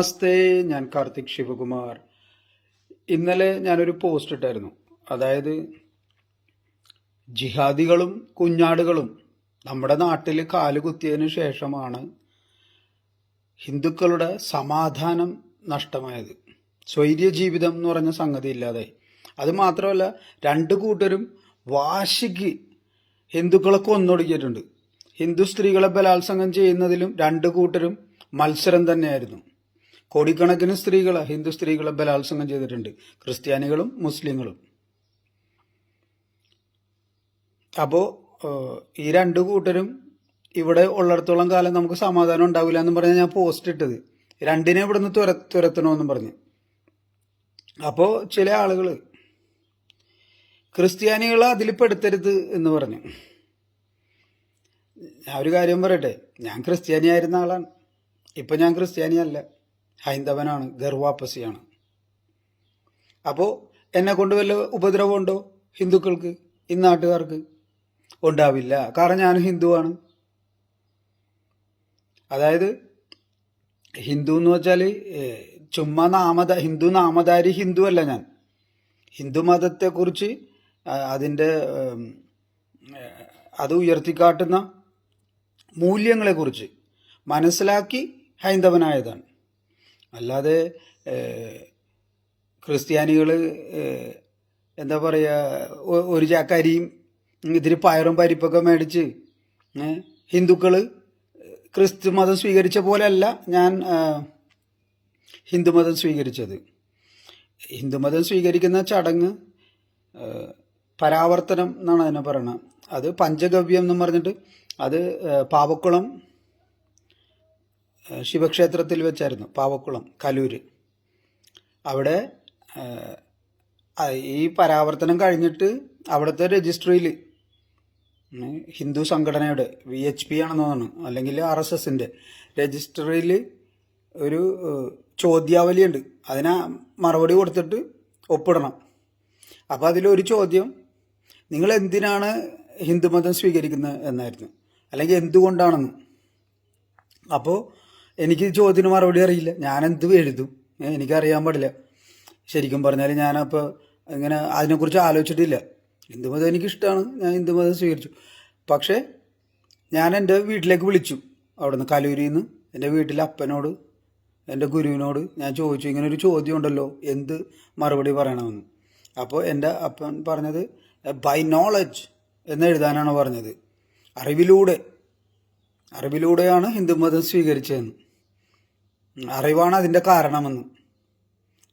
നമസ്തേ ഞാൻ കാർത്തിക് ശിവകുമാർ. ഇന്നലെ ഞാനൊരു പോസ്റ്റ് ഇട്ടായിരുന്നു. അതായത് ജിഹാദികളും കുഞ്ഞാടുകളും നമ്മുടെ നാട്ടിൽ കാലുകുത്തിയതിനു ശേഷമാണ് ഹിന്ദുക്കളുടെ സമാധാനം നഷ്ടമായത്. സ്വൈര്യ ജീവിതം എന്ന് പറഞ്ഞ സംഗതി ഇല്ലാതെ അത് മാത്രമല്ല രണ്ട് കൂട്ടരും വാശിക്ക് ഹിന്ദുക്കളെ കൊന്നൊടുക്കിയിട്ടുണ്ട്. ഹിന്ദു സ്ത്രീകളെ ബലാത്സംഗം ചെയ്യുന്നതിലും രണ്ട് കൂട്ടരും മത്സരം തന്നെയായിരുന്നു. കോടിക്കണക്കിന് സ്ത്രീകളെ ഹിന്ദു സ്ത്രീകളെ ബലാത്സംഗം ചെയ്തിട്ടുണ്ട്. ക്രിസ്ത്യാനികളും മുസ്ലിങ്ങളും. അപ്പോൾ ഈ രണ്ടു കൂട്ടരും ഇവിടെ ഉള്ളിടത്തോളം കാലം നമുക്ക് സമാധാനം ഉണ്ടാവില്ല എന്ന് പറഞ്ഞാൽ ഞാൻ പോസ്റ്റ് ഇട്ടത്. രണ്ടിനെ ഇവിടുന്ന് തുര തുരത്തണമെന്നും പറഞ്ഞ്. അപ്പോൾ ചില ആളുകൾ ക്രിസ്ത്യാനികളെ അതിൽ പെടുത്തരുത് എന്ന് പറഞ്ഞു. ഞാൻ ഒരു കാര്യം പറയട്ടെ. ഞാൻ ക്രിസ്ത്യാനിയായിരുന്ന ആളാണ്. ഇപ്പം ഞാൻ ക്രിസ്ത്യാനിയല്ല. ഹൈന്ദവനാണ് ഗർവാപ്പസിയാണ്. അപ്പോൾ എന്നെ കൊണ്ട് വല്ല ഉപദ്രവമുണ്ടോ ഹിന്ദുക്കൾക്ക് ഈ നാട്ടുകാർക്ക്? ഉണ്ടാവില്ല. കാരണം ഞാൻ ഹിന്ദുവാണ്. അതായത് ഹിന്ദു എന്ന് വെച്ചാൽ ചുമ്മാ നാമദ ഹിന്ദു നാമധാരി ഹിന്ദു അല്ല ഞാൻ. ഹിന്ദു മതത്തെക്കുറിച്ച് അതിന്റെ അത് ഉയർത്തിക്കാട്ടുന്ന മൂല്യങ്ങളെക്കുറിച്ച് മനസ്സിലാക്കി ഹൈന്ദവനായതാണ്. അല്ലാതെ ക്രിസ്ത്യാനികൾ എന്താ പറയുക ഒരു ചാക്കരിയും ഇതിരി പയറും പരിപ്പൊക്കെ മേടിച്ച് ഹിന്ദുക്കൾ ക്രിസ്തു മതം സ്വീകരിച്ച പോലെയല്ല ഞാൻ ഹിന്ദുമതം സ്വീകരിച്ചത്. ഹിന്ദുമതം സ്വീകരിക്കുന്ന ചടങ്ങ് പരാവർത്തനം എന്നാണ് അതിനെ പറയണത്. അത് പഞ്ചഗവ്യം എന്ന് പറഞ്ഞിട്ട് അത് പാവക്കുളം ശിവക്ഷേത്രത്തിൽ വെച്ചായിരുന്നു പാവക്കുളം കലൂര്. അവിടെ ഈ പരാവർത്തനം കഴിഞ്ഞിട്ട് അവിടുത്തെ രജിസ്ട്രിയിൽ ഹിന്ദു സംഘടനയുടെ വി എച്ച് പി ആണെന്ന് തോന്നുന്നു അല്ലെങ്കിൽ ആർ എസ് എസിന്റെ രജിസ്ട്രിയിൽ ഒരു ചോദ്യാവലിയുണ്ട്. അതിന് മറുപടി കൊടുത്തിട്ട് ഒപ്പിടണം. അപ്പോൾ അതിലൊരു ചോദ്യം നിങ്ങൾ എന്തിനാണ് ഹിന്ദുമതം സ്വീകരിക്കുന്നത്? എന്നായിരുന്നു. അല്ലെങ്കിൽ എന്തുകൊണ്ടാണെന്ന്? അപ്പോൾ എനിക്ക് ചോദ്യത്തിന് മറുപടി അറിയില്ല. ഞാൻ എന്ത് എഴുതും എനിക്കറിയാൻ പാടില്ല. ശരിക്കും പറഞ്ഞാൽ ഞാനപ്പോൾ ഇങ്ങനെ അതിനെക്കുറിച്ച് ആലോചിച്ചിട്ടില്ല. ഹിന്ദുമതം എനിക്കിഷ്ടമാണ് ഞാൻ ഹിന്ദുമതം സ്വീകരിച്ചു. പക്ഷേ ഞാൻ എന്റെ വീട്ടിലേക്ക് വിളിച്ചു. അവിടുന്ന് കലൂരിൽ നിന്ന് എന്റെ വീട്ടിലെ അപ്പനോട് എന്റെ ഗുരുവിനോട് ഞാൻ ചോദിച്ചു. ഇങ്ങനെ ഒരു ചോദ്യം ഉണ്ടല്ലോ എന്ത് മറുപടി പറയണമെന്ന്. അപ്പോൾ എന്റെ അപ്പൻ പറഞ്ഞത് ബൈ നോളജ് എന്ന് എഴുതാനാണ് പറഞ്ഞത്. അറിവിലൂടെ. അറിവിലൂടെയാണ് ഹിന്ദുമതം സ്വീകരിച്ചതെന്ന്. അറിവാണ് അതിന്റെ കാരണമെന്ന്.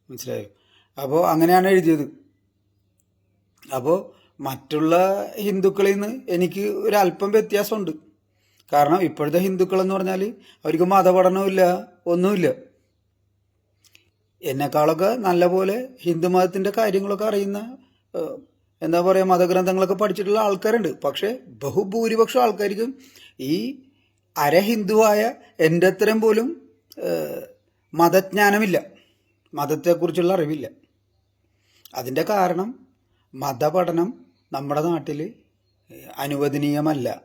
മനസ്സിലായോ? അപ്പോൾ അങ്ങനെയാണ് എഴുതിയത്. അപ്പോൾ മറ്റുള്ള ഹിന്ദുക്കളിൽ നിന്ന് എനിക്ക് ഒരല്പം വ്യത്യാസമുണ്ട്. കാരണം ഇപ്പോഴത്തെ ഹിന്ദുക്കൾ എന്ന് പറഞ്ഞാൽ അവർക്ക് മതപഠനമില്ല ഒന്നുമില്ല. എന്നെക്കാളൊക്കെ നല്ലപോലെ ഹിന്ദു മതത്തിന്റെ കാര്യങ്ങളൊക്കെ അറിയുന്ന എന്താ പറയുക മതഗ്രന്ഥങ്ങളൊക്കെ പഠിച്ചിട്ടുള്ള ആൾക്കാരുണ്ട്. പക്ഷേ ബഹുഭൂരിപക്ഷം ആൾക്കാർക്കും ഈ അരഹിന്ദുവായ എന്റെ അത്രയും പോലും മതജ്ഞാനമില്ല. മതത്തെക്കുറിച്ചുള്ള അറിവില്ല. അതിന്റെ കാരണം മതപഠനം നമ്മുടെ നാട്ടിൽ അനുവദനീയമല്ല.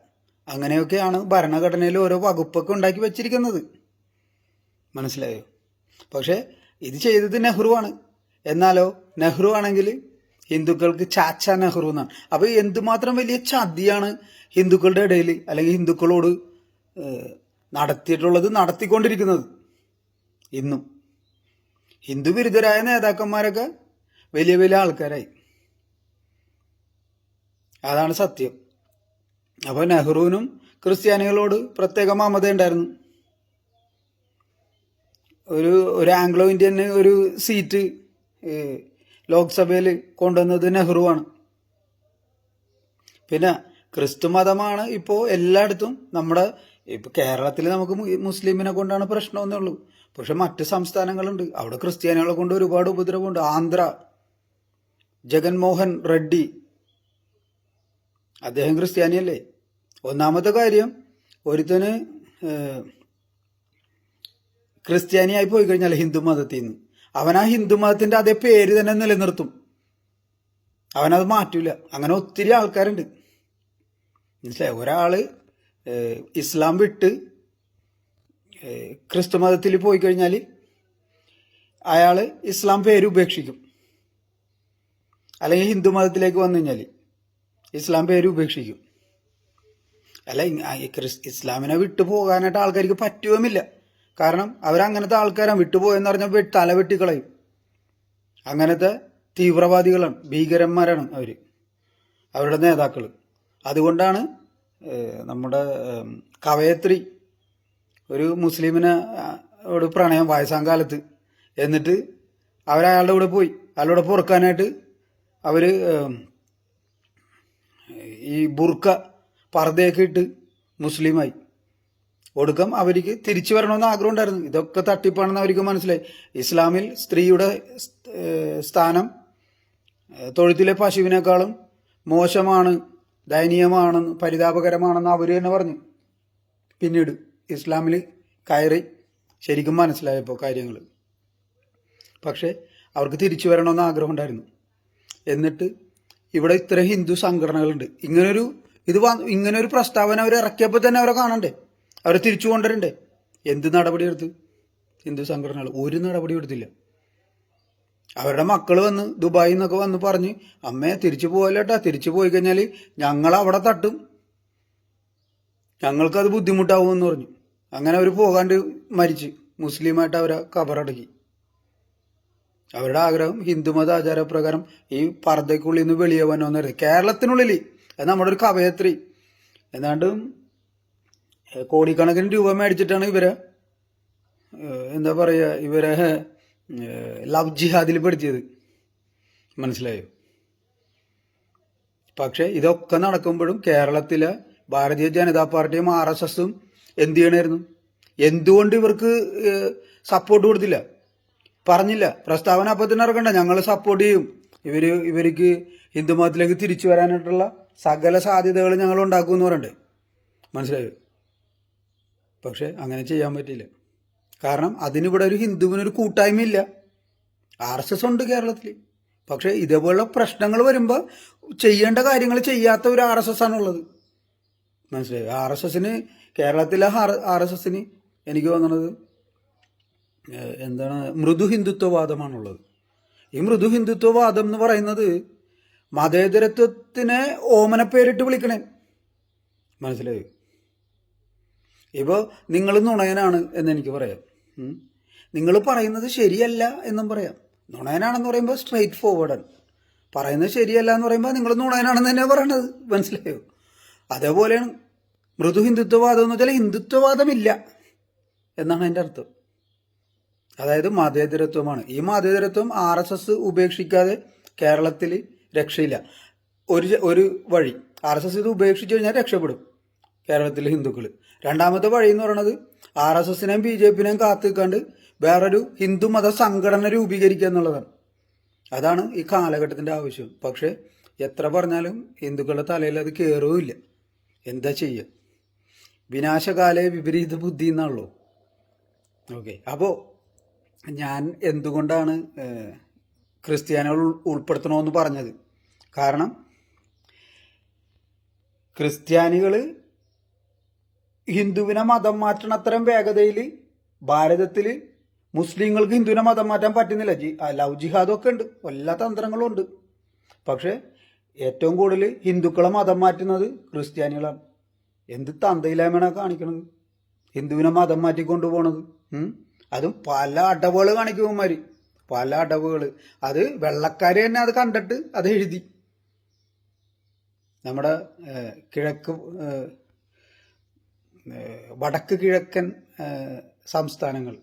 അങ്ങനെയൊക്കെയാണ് ഭരണഘടനയിൽ ഓരോ വകുപ്പൊക്കെ ഉണ്ടാക്കി വച്ചിരിക്കുന്നത്. മനസ്സിലായോ? പക്ഷേ ഇത് ചെയ്തത് നെഹ്റുവാണ് എന്നാലോ നെഹ്റു ആണെങ്കിൽ ഹിന്ദുക്കൾക്ക് ചാച്ച നെഹ്റു എന്നാണ്. അപ്പോൾ എന്തുമാത്രം വലിയ ചതിയാണ് ഹിന്ദുക്കളുടെ ഇടയിൽ അല്ലെങ്കിൽ ഹിന്ദുക്കളോട് നടത്തിയിട്ടുള്ളത് നടത്തിക്കൊണ്ടിരിക്കുന്നത്. ഇന്നും. ഹിന്ദു വിരുദ്ധരായ നേതാക്കന്മാരൊക്കെ വലിയ വലിയ ആൾക്കാരായി. അതാണ് സത്യം. അപ്പോൾ നെഹ്റുവിനും ക്രിസ്ത്യാനികളോട് പ്രത്യേക മമത ഉണ്ടായിരുന്നു. ഒരു ഒരു ആംഗ്ലോ ഇന്ത്യന് ഒരു സീറ്റ് ലോക്സഭയിൽ കൊണ്ടുവന്നത് നെഹ്റുവാണ്. പിന്നെ ക്രിസ്തു മതമാണ് ഇപ്പോൾ എല്ലായിടത്തും നമ്മുടെ ഇപ്പൊ കേരളത്തിൽ നമുക്ക് മുസ്ലിമിനെ കൊണ്ടാണ് പ്രശ്നമെന്നേ ഉള്ളൂ. പക്ഷെ മറ്റ് സംസ്ഥാനങ്ങളുണ്ട്. അവിടെ ക്രിസ്ത്യാനികളെ കൊണ്ട് ഒരുപാട് ഉപദ്രവമുണ്ട്. ആന്ധ്ര ജഗൻമോഹൻ റെഡ്ഡി. അദ്ദേഹം ക്രിസ്ത്യാനിയല്ലേ? ഒന്നാമത്തെ കാര്യം ഒരുത്തന് ക്രിസ്ത്യാനിയായി പോയി കഴിഞ്ഞാൽ ഹിന്ദു മതത്തിൽ നിന്ന് അവൻ ആ ഹിന്ദു മതത്തിന്റെ അതേ പേര് തന്നെ നിലനിർത്തും. അവനത് മാറ്റൂല. അങ്ങനെ ഒത്തിരി ആൾക്കാരുണ്ട്. മനസ്സിലായി? ഒരാൾ ഇസ്ലാം വിട്ട് ക്രിസ്തു മതത്തിൽ പോയി കഴിഞ്ഞാൽ അയാൾ ഇസ്ലാം പേര് ഉപേക്ഷിക്കും. അല്ലെങ്കിൽ ഹിന്ദു മതത്തിലേക്ക് വന്നു കഴിഞ്ഞാൽ ഇസ്ലാം പേര് ഉപേക്ഷിക്കും. അല്ല ഇസ്ലാമിനെ വിട്ടു പോകാനായിട്ട് ആൾക്കാർക്ക് പറ്റുകയുമില്ല. കാരണം അവരങ്ങനത്തെ ആൾക്കാരാണ്. വിട്ടുപോയെന്ന് പറഞ്ഞാൽ തല വെട്ടിക്കളയും. അങ്ങനത്തെ തീവ്രവാദികളാണ്. ഭീകരന്മാരാണ് അവർ അവരുടെ നേതാക്കൾ അതുകൊണ്ടാണ് നമ്മുടെ കവയത്രി ഒരു മുസ്ലിമിനെ ഒരു പ്രണയം വയസ്സാം കാലത്ത് എന്നിട്ട് അവരയാളുടെ കൂടെ പോയി. അയാളുടെ പൊറുക്കാനായിട്ട് അവർ ഈ ബുർക്ക പർദ്ദയൊക്കെ ഇട്ട് മുസ്ലിമായി. ഒടുക്കം അവർക്ക് തിരിച്ചു വരണമെന്ന് ആഗ്രഹം ഉണ്ടായിരുന്നു. ഇതൊക്കെ തട്ടിപ്പാണെന്ന് അവർക്ക് മനസ്സിലായി. ഇസ്ലാമിൽ സ്ത്രീയുടെ സ്ഥാനം തൊഴുത്തിലെ പശുവിനേക്കാളും മോശമാണ് ദയനീയമാണെന്ന് പരിതാപകരമാണെന്ന് അവർ തന്നെ പറഞ്ഞു. പിന്നീട് ഇസ്ലാമിൽ കയറി ശരിക്കും മനസ്സിലായപ്പോൾ കാര്യങ്ങൾ പക്ഷേ അവർക്ക് തിരിച്ചു വരണമെന്ന് ആഗ്രഹം ഉണ്ടായിരുന്നു എന്നിട്ട് ഇവിടെ ഇത്ര ഹിന്ദു സംഘടനകളുണ്ട്. ഇങ്ങനൊരു ഇത് ഇങ്ങനൊരു പ്രസ്താവന അവർ ഇറക്കിയപ്പോൾ തന്നെ അവരെ കാണണ്ടേ? അവരെ തിരിച്ചു കൊണ്ടുവരണ്ടേ? എന്ത് നടപടി എടുത്ത് ഹിന്ദു സംഘടനകൾ? ഒരു നടപടി എടുത്തില്ല. അവരുടെ മക്കൾ വന്ന് ദുബായിന്നൊക്കെ വന്ന് പറഞ്ഞ് അമ്മേ തിരിച്ചു പോകല്ലേട്ടാ തിരിച്ചു പോയി കഴിഞ്ഞാൽ ഞങ്ങൾ അവിടെ തട്ടും. ഞങ്ങൾക്കത് ബുദ്ധിമുട്ടാവുമെന്ന് പറഞ്ഞു. അങ്ങനെ അവർ പോകാണ്ട് മരിച്ച്. മുസ്ലിമായിട്ട് അവരെ കബറടക്കി. അവരുടെ ആഗ്രഹം ഹിന്ദുമത ആചാരപ്രകാരം ഈ പർദ്ദയ്ക്കുള്ളിൽ നിന്ന് വെളിയെ വന്നോന്നായിരുന്നു കേരളത്തിനുള്ളിൽ അത് നമ്മുടെ ഒരു കവയത്രി എന്നാണ്ട് കോടിക്കണക്കിന് രൂപ മേടിച്ചിട്ടാണ് ഇവരെ എന്താ പറയുക ഇവരെ ലവ് ജിഹാദിൽ പെടുത്തിയത്. മനസ്സിലായോ? പക്ഷേ ഇതൊക്കെ നടക്കുമ്പോഴും കേരളത്തിലെ ഭാരതീയ ജനതാ പാർട്ടിയും ആർ എസ് എസും എന്ത് ചെയ്യണമായിരുന്നു എന്തുകൊണ്ട് ഇവർക്ക് സപ്പോർട്ട് കൊടുത്തില്ല? പറഞ്ഞില്ല. പ്രസ്താവന അപ്പം തന്നെ ഇറക്കണ്ട ഞങ്ങൾ സപ്പോർട്ട് ചെയ്യും. ഇവർ ഇവർക്ക് ഹിന്ദുമതത്തിലേക്ക് തിരിച്ചു വരാനായിട്ടുള്ള സകല സാധ്യതകൾ ഞങ്ങൾ ഉണ്ടാക്കും എന്ന് പറയണ്ടേ. മനസ്സിലായോ? പക്ഷേ അങ്ങനെ ചെയ്യാൻ പറ്റില്ല കാരണം അതിനിവിടെ ഒരു ഹിന്ദുവിനൊരു കൂട്ടായ്മയില്ല. ആർ എസ് എസ് ഉണ്ട് കേരളത്തിൽ പക്ഷേ ഇതേപോലുള്ള പ്രശ്നങ്ങൾ വരുമ്പോൾ ചെയ്യേണ്ട കാര്യങ്ങൾ ചെയ്യാത്ത ഒരു ആർ എസ് എസ് ആണുള്ളത്. മനസ്സിലായി. ആർ എസ് എസിന് കേരളത്തിലെ ആർ എസ് എസിന് എനിക്ക് തോന്നണത് എന്താണ് മൃദു ഹിന്ദുത്വവാദമാണുള്ളത്. ഈ മൃദു ഹിന്ദുത്വവാദം എന്ന് പറയുന്നത് മതേതരത്വത്തിനെ ഓമനപ്പേരിട്ട് വിളിക്കണേ. മനസ്സിലായോ? ഇപ്പോൾ നിങ്ങൾ നുണയനാണ് എന്ന് എനിക്ക് പറയാം. നിങ്ങൾ പറയുന്നത് ശരിയല്ല എന്നും പറയാം. നുണയനാണെന്ന് പറയുമ്പോൾ സ്ട്രെയിറ്റ് ഫോർവേഡാണ് പറയുന്നത് ശരിയല്ല എന്ന് പറയുമ്പോൾ നിങ്ങൾ നുണയനാണെന്ന് തന്നെ പറയണത്. മനസ്സിലായോ? അതേപോലെയാണ് മൃദു ഹിന്ദുത്വവാദം എന്ന് വെച്ചാൽ ഹിന്ദുത്വവാദമില്ല എന്നാണ് എന്റെ അർത്ഥം. അതായത് മതേതരത്വമാണ്. ഈ മതേതരത്വം ആർ എസ് എസ് ഉപേക്ഷിക്കാതെ കേരളത്തിൽ രക്ഷയില്ല. ഒരു ഒരു വഴി. ആർ എസ് എസ് ഇത് ഉപേക്ഷിച്ചു കഴിഞ്ഞാൽ രക്ഷപ്പെടും കേരളത്തിലെ ഹിന്ദുക്കൾ രണ്ടാമത്തെ വഴി എന്ന് പറയുന്നത് ആർ എസ് എസിനെയും ബി ജെ പിനെയും കാത്തു നിൽക്കാണ്ട് വേറൊരു ഹിന്ദു മത സംഘടന രൂപീകരിക്കുക എന്നുള്ളതാണ്. അതാണ് ഈ കാലഘട്ടത്തിന്റെ ആവശ്യം. പക്ഷേ എത്ര പറഞ്ഞാലും ഹിന്ദുക്കളുടെ തലയിൽ അത് കയറുകയില്ല എന്താ ചെയ്യുക? വിനാശകാലേ വിപരീത ബുദ്ധി എന്നാണല്ലോ. ഓക്കെ. അപ്പോൾ ഞാൻ എന്തുകൊണ്ടാണ് ക്രിസ്ത്യാനികൾ ഉൾപ്പെടുത്തണമെന്ന് പറഞ്ഞത്? കാരണം ക്രിസ്ത്യാനികൾ ഹിന്ദുവിനെ മതം മാറ്റണ അത്രയും വേഗതയിൽ ഭാരതത്തിൽ മുസ്ലിങ്ങൾക്ക് ഹിന്ദുവിനെ മതം മാറ്റാൻ പറ്റുന്നില്ല. ജി ലവ് ജിഹാദൊക്കെ ഉണ്ട്. എല്ലാ തന്ത്രങ്ങളും ഉണ്ട്. പക്ഷേ ഏറ്റവും കൂടുതൽ ഹിന്ദുക്കളെ മതം മാറ്റുന്നത് ക്രിസ്ത്യാനികളാണ്. എന്ത് തന്തയില്ലായ്മയാണ് കാണിക്കണത്? ഹിന്ദുവിനെ മതം മാറ്റിക്കൊണ്ടു പോണത്? അതും പല അടവുകൾ കാണിക്കുമാര് പല അടവുകൾ. അത് വെള്ളക്കാര് തന്നെ അത് കണ്ടിട്ട് അത് എഴുതി. നമ്മുടെ കിഴക്ക് വടക്ക് കിഴക്കൻ സംസ്ഥാനങ്ങൾ.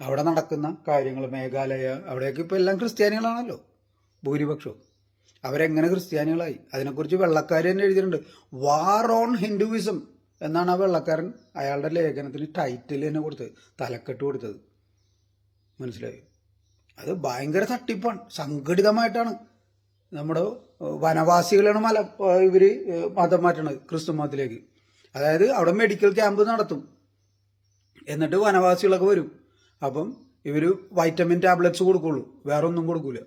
അവിടെ നടക്കുന്ന കാര്യങ്ങൾ മേഘാലയ അവിടെയൊക്കെ ഇപ്പോൾ എല്ലാം ക്രിസ്ത്യാനികളാണല്ലോ. ഭൂരിപക്ഷവും. അവരെങ്ങനെ ക്രിസ്ത്യാനികളായി? അതിനെക്കുറിച്ച് വെള്ളക്കാർ തന്നെ എഴുതിയിട്ടുണ്ട്. വാർ ഓൺ ഹിന്ദുവിസം എന്നാണ് ആ വെള്ളക്കാരൻ അയാളുടെ ലേഖനത്തിന് ടൈറ്റിൽ തന്നെ കൊടുത്തത്. തലക്കെട്ട് കൊടുത്തത്. മനസ്സിലായോ? അത് ഭയങ്കര തട്ടിപ്പാണ്. സംഘടിതമായിട്ടാണ് നമ്മുടെ വനവാസികളാണ് മല ഇവർ മതം മാറ്റണത് ക്രിസ്തു മതത്തിലേക്ക്. അതായത് അവിടെ മെഡിക്കൽ ക്യാമ്പ് നടത്തും. എന്നിട്ട് വനവാസികളൊക്കെ വരും. അപ്പം ഇവർ വൈറ്റമിൻ ടാബ്ലറ്റ്സ് കൊടുക്കുള്ളൂ. വേറെ ഒന്നും കൊടുക്കൂല.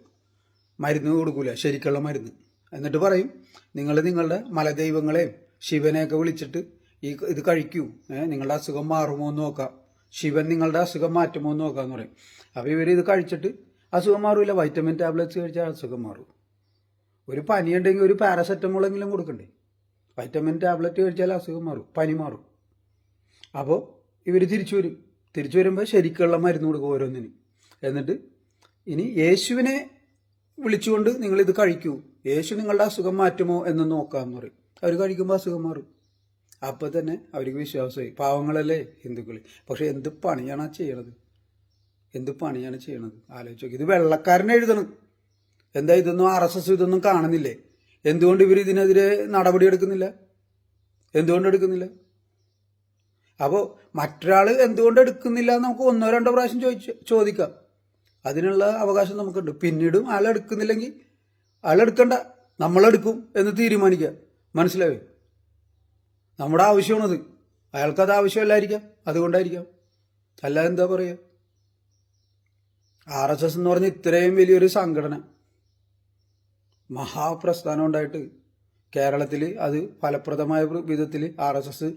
മരുന്ന് കൊടുക്കൂല ശരിക്കുള്ള മരുന്ന്. എന്നിട്ട് പറയും നിങ്ങൾ നിങ്ങളുടെ മലദൈവങ്ങളെയും ശിവനെയൊക്കെ വിളിച്ചിട്ട് ഈ ഇത് കഴിക്കൂ. നിങ്ങളുടെ അസുഖം മാറുമോ എന്ന് നോക്കാം. ശിവൻ നിങ്ങളുടെ അസുഖം മാറ്റുമോ എന്ന് നോക്കാന്ന് പറയും. അപ്പോൾ ഇവർ ഇത് കഴിച്ചിട്ട് അസുഖം മാറില്ല വൈറ്റമിൻ ടാബ്ലറ്റ്സ് കഴിച്ചാൽ അസുഖം മാറും. ഒരു പനി ഉണ്ടെങ്കിൽ ഒരു പാരസെറ്റമോളെങ്കിലും കൊടുക്കണ്ടേ? വൈറ്റമിൻ ടാബ്ലറ്റ് കഴിച്ചാൽ അസുഖം മാറും പനി മാറും. അപ്പോൾ ഇവർ തിരിച്ചു വരും. തിരിച്ചു വരുമ്പോൾ ശരിക്കുള്ള മരുന്ന് കൊടുക്കും ഓരോന്നിനും. എന്നിട്ട് ഇനി യേശുവിനെ വിളിച്ചുകൊണ്ട് നിങ്ങൾ ഇത് കഴിക്കൂ. യേശു നിങ്ങളുടെ അസുഖം മാറ്റുമോ എന്ന് നോക്കാമെന്ന് പറയും. അവർ കഴിക്കുമ്പോൾ അസുഖം മാറും. അപ്പോൾ തന്നെ അവർക്ക് വിശ്വാസമായി. പാവങ്ങളല്ലേ ഹിന്ദുക്കൾ പക്ഷെ എന്ത് പണിയാണ് ചെയ്യണത്? എന്ത് പണിയാണ് ചെയ്യണത്? ആലോചിച്ച് നോക്കി. ഇത് വെള്ളക്കാരനെ എഴുതണം. എന്താ ഇതൊന്നും ആർ എസ് എസ് ഇതൊന്നും കാണുന്നില്ലേ? എന്തുകൊണ്ട് ഇവർ ഇതിനെതിരെ നടപടി എടുക്കുന്നില്ല? എന്തുകൊണ്ട് എടുക്കുന്നില്ല? അപ്പോൾ മറ്റൊരാൾ എന്തുകൊണ്ട് എടുക്കുന്നില്ല നമുക്ക് ഒന്നോ രണ്ടോ പ്രാവശ്യം ചോദിച്ച് ചോദിക്കാം. അതിനുള്ള അവകാശം നമുക്കുണ്ട്. പിന്നീടും ആളെടുക്കുന്നില്ലെങ്കിൽ ആളെടുക്കണ്ട നമ്മളെടുക്കും എന്ന് തീരുമാനിക്കുക. മനസ്സിലായോ? നമ്മുടെ ആവശ്യമാണത്. അയാൾക്കത് ആവശ്യമല്ലായിരിക്കാം. അതുകൊണ്ടായിരിക്കാം. അല്ല എന്താ പറയുക ആർ എസ് എസ് എന്ന് പറഞ്ഞ ഇത്രയും വലിയൊരു സംഘടന. മഹാപ്രസ്ഥാനം ഉണ്ടായിട്ട് കേരളത്തിൽ അത് ഫലപ്രദമായ വിധത്തിൽ ആർ എസ് എസ്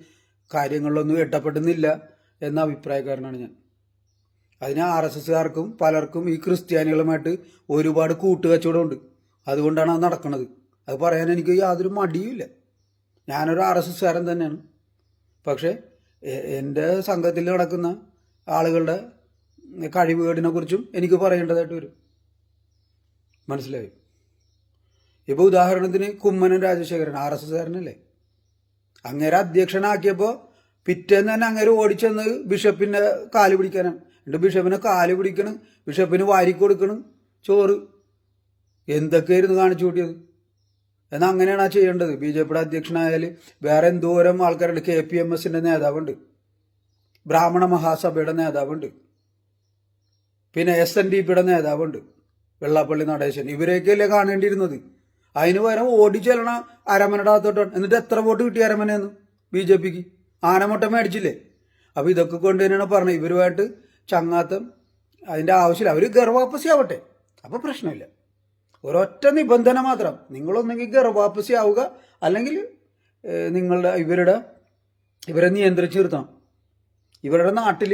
കാര്യങ്ങളിലൊന്നും ഇടപെടുന്നില്ല എന്ന അഭിപ്രായക്കാരനാണ് ഞാൻ. അതിന് ആർ എസ് എസ്സുകാർക്കും പലർക്കും ഈ ക്രിസ്ത്യാനികളുമായിട്ട് ഒരുപാട് കൂട്ടുകച്ചവടമുണ്ട്. അതുകൊണ്ടാണ് അത് നടക്കുന്നത് അത് പറയാൻ എനിക്ക് യാതൊരു മടിയുമില്ല. ഞാനൊരു ആർ എസ് എസ്സുകാരൻ തന്നെയാണ്. പക്ഷേ എന്റെ സംഘത്തിൽ നടക്കുന്ന ആളുകളുടെ കഴിവുകേടിനെ കുറിച്ചും എനിക്ക് പറയേണ്ടതായിട്ട് വരും. മനസ്സിലായി? ഇപ്പോൾ ഉദാഹരണത്തിന് കുമ്മനം രാജശേഖരൻ ആർ എസ് എസ്സുകാരനല്ലേ? അങ്ങേരെ അധ്യക്ഷനാക്കിയപ്പോൾ പിറ്റേന്ന് തന്നെ അങ്ങേര് ഓടിച്ചെന്ന് ബിഷപ്പിന്റെ കാൽ പിടിക്കാനാണ്. എന്നിട്ട് ബിഷപ്പിനെ കാൽ പിടിക്കണം ബിഷപ്പിന് വാരി കൊടുക്കണം ചോറ്. എന്തൊക്കെയായിരുന്നു കാണിച്ചു കൂട്ടിയത്? എന്നാൽ അങ്ങനെയാണ് ആ ചെയ്യേണ്ടത്. ബി ജെ പിയുടെ അധ്യക്ഷനായാൽ വേറെ എന്തോരം ആൾക്കാരുണ്ട്. കെ പി എം എസിന്റെ നേതാവുണ്ട്. ബ്രാഹ്മണ മഹാസഭയുടെ നേതാവുണ്ട്. പിന്നെ എസ് എൻ ഡി പിയുടെ നേതാവുണ്ട്. വെള്ളാപ്പള്ളി നടേശൻ. ഇവരെയൊക്കെയല്ലേ കാണേണ്ടിയിരുന്നത്? അതിന് പകരം ഓടിച്ചെല്ലണ അരമനയുടെ അകത്തോട്ടാണ് എന്നിട്ട് എത്ര വോട്ട് കിട്ടി അരമനയെന്ന്? ബി ജെ പിക്ക് ആനമുട്ട മേടിച്ചില്ലേ? അപ്പൊ ഇതൊക്കെ കൊണ്ട് തന്നെയാണ് പറഞ്ഞത്. ഇവരുമായിട്ട് ചങ്ങാത്തം അതിന്റെ ആവശ്യമില്ല. അവർ ഗർഭാപ്പസി ആവട്ടെ അപ്പോൾ പ്രശ്നമില്ല. ഒരൊറ്റ നിബന്ധന മാത്രം. നിങ്ങളൊന്നെങ്കിൽ ഗർഭാപ്പസി ആവുക അല്ലെങ്കിൽ നിങ്ങളുടെ ഇവരുടെ ഇവരെ നിയന്ത്രിച്ചു നിർത്തണം. ഇവരുടെ നാട്ടിൽ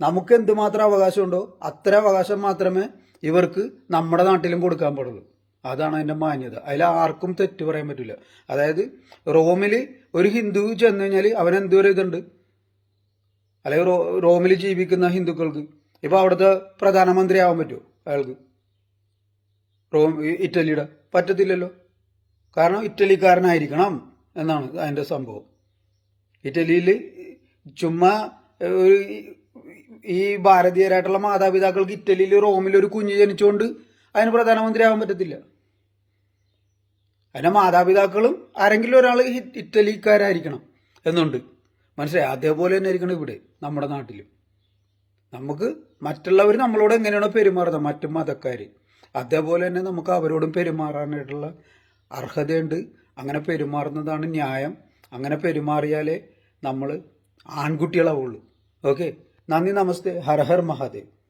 നമുക്ക് എന്തുമാത്രം അവകാശമുണ്ടോ അത്ര അവകാശം മാത്രമേ ഇവർക്ക് നമ്മുടെ നാട്ടിലും കൊടുക്കാൻ പാടുള്ളൂ. അതാണ് അതിന്റെ മാന്യത. അതിൽ ആർക്കും തെറ്റ് പറയാൻ പറ്റില്ല അതായത് റോമിൽ ഒരു ഹിന്ദു ചെന്ന് കഴിഞ്ഞാൽ അവൻ ഇതുണ്ട്? അല്ലെങ്കിൽ റോമിൽ ജീവിക്കുന്ന ഹിന്ദുക്കൾക്ക് ഇപ്പൊ അവിടുത്തെ പ്രധാനമന്ത്രി ആവാൻ പറ്റുമോ അയാൾക്ക്? റോം ഇറ്റലിയുടെ പറ്റത്തില്ലല്ലോ. കാരണം ഇറ്റലിക്കാരനായിരിക്കണം എന്നാണ് അതിന്റെ സംഭവം. ഇറ്റലിയിൽ ചുമ്മാ ഒരു ഈ ഭാരതീയരായിട്ടുള്ള മാതാപിതാക്കൾക്ക് ഇറ്റലിയിൽ റോമിൽ ഒരു കുഞ്ഞ് ജനിച്ചുകൊണ്ട് അതിന് പ്രധാനമന്ത്രി ആവാൻ പറ്റത്തില്ല. അതിന്റെ മാതാപിതാക്കളും ആരെങ്കിലും ഒരാൾ ഇറ്റലിക്കാരായിരിക്കണം എന്നുണ്ട്. മനസ്സിലായി? അതേപോലെ തന്നെ ആയിരിക്കണം ഇവിടെ നമ്മുടെ നാട്ടിലും. നമുക്ക് മറ്റുള്ളവർ നമ്മളോട് എങ്ങനെയാണോ പെരുമാറുന്നത്? മറ്റു മതക്കാർ അതേപോലെ തന്നെ നമുക്ക് അവരോടും പെരുമാറാനായിട്ടുള്ള അർഹതയുണ്ട്. അങ്ങനെ പെരുമാറുന്നതാണ് ന്യായം. അങ്ങനെ പെരുമാറിയാലേ നമ്മൾ ആൺകുട്ടികളാവുള്ളൂ. ഓക്കെ? നന്ദി നമസ്തേ. ഹർ ഹർ മഹാദേവ്.